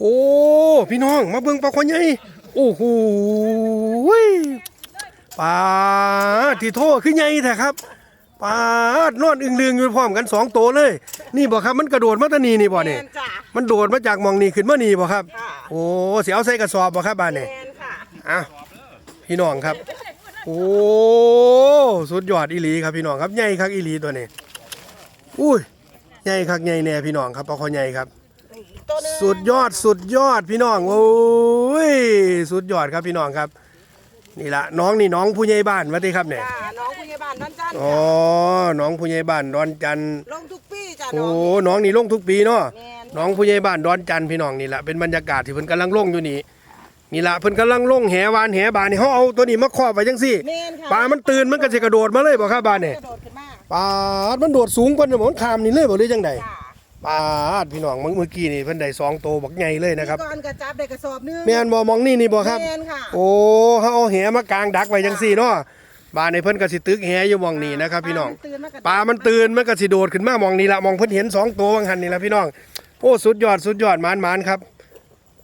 โอ้พี่น้องมาเบิ่งปลาคอใหญ่โอ้โหปลาที่โทคือใหญ่แท้ครับปลานอนอึงลึงอยู่พร้อมกันสองตัวเลย นี่บ่ครับมันกระโดดมาแตะนีนี่บ่นี่แมนจ้ะมันโดดมาจากหมองนี่ขึ้นมานี่บ่ครับค่ะโอ้สิเอาใส่กระสอบบ่ครับบ้านแมนี่นค่ะอะพี่น้องครับ โอ้สุดยอดอีหลีครับพี่น้องครับใหญ่คักอีหลีตัวนี้อุ้ยใหญ่คักใหญ่แน่พี่น้องครับปลาคอใหญ่ครับนี่อีก ตัวหนึงสุดยอดสุดยอดพี่น้องโอ้ยสุดยอดครับพี่น้องครับ นี่ละน้องนี่น้องผู้ใหญ่บ้านวัดดีครับเนี่ยจ้าน้องผู้ใหญ่บ้านนั่นจ้าอ๋อน้องผู้ใหญ่บ้านดอนจันทร์ลงทุกปีจ้าโอ้น้องน้องนี่ลงทุกปีเนาะ แมนน้องผู้ใหญ่บ้านดอนจันทร์พี่น้องนี่ละเป็นบรรยากาศที่เพิ่นกำลังลงอยู่นี่นี่ละเพิ่นกำลังลงแหวานแหบานนี่เขาเอาตัวนี้มาครอบไว้จังซี่แมนค่ะปลามันตื่นมันก็สิกระโดดมาเลยบ่ครับบ้านนี่กระโดดขึ้นมาปลามันโดดสูงกว่าหมอนคามนี่เลยบ่หรือจังไดจ้า ปลาพี่น้องเมื่อกี้นี่เพิ่นได้สองโตวบักใหญ่เลยนะครับ ก่อนกระจับได้กระสอบหนึงแม่นบ่มองนี่นี่บ่ครับ แมนค่ะโอ้เขาเอาแหมากลางดักไว้จังซี่เนาะบ้านในเพิ่นก็สิตึกแหอยู่หมองนี้นะครับ พี่น้องตื่นมากระโดดปลามันตื่นมันก็สิโดดขึ้นมามองนี่ละมองเพิ่นเห็นสองตัวบางหันนี่ละพี่น้อง โอ้สุดยอดสุดยอดหมานหมานครับ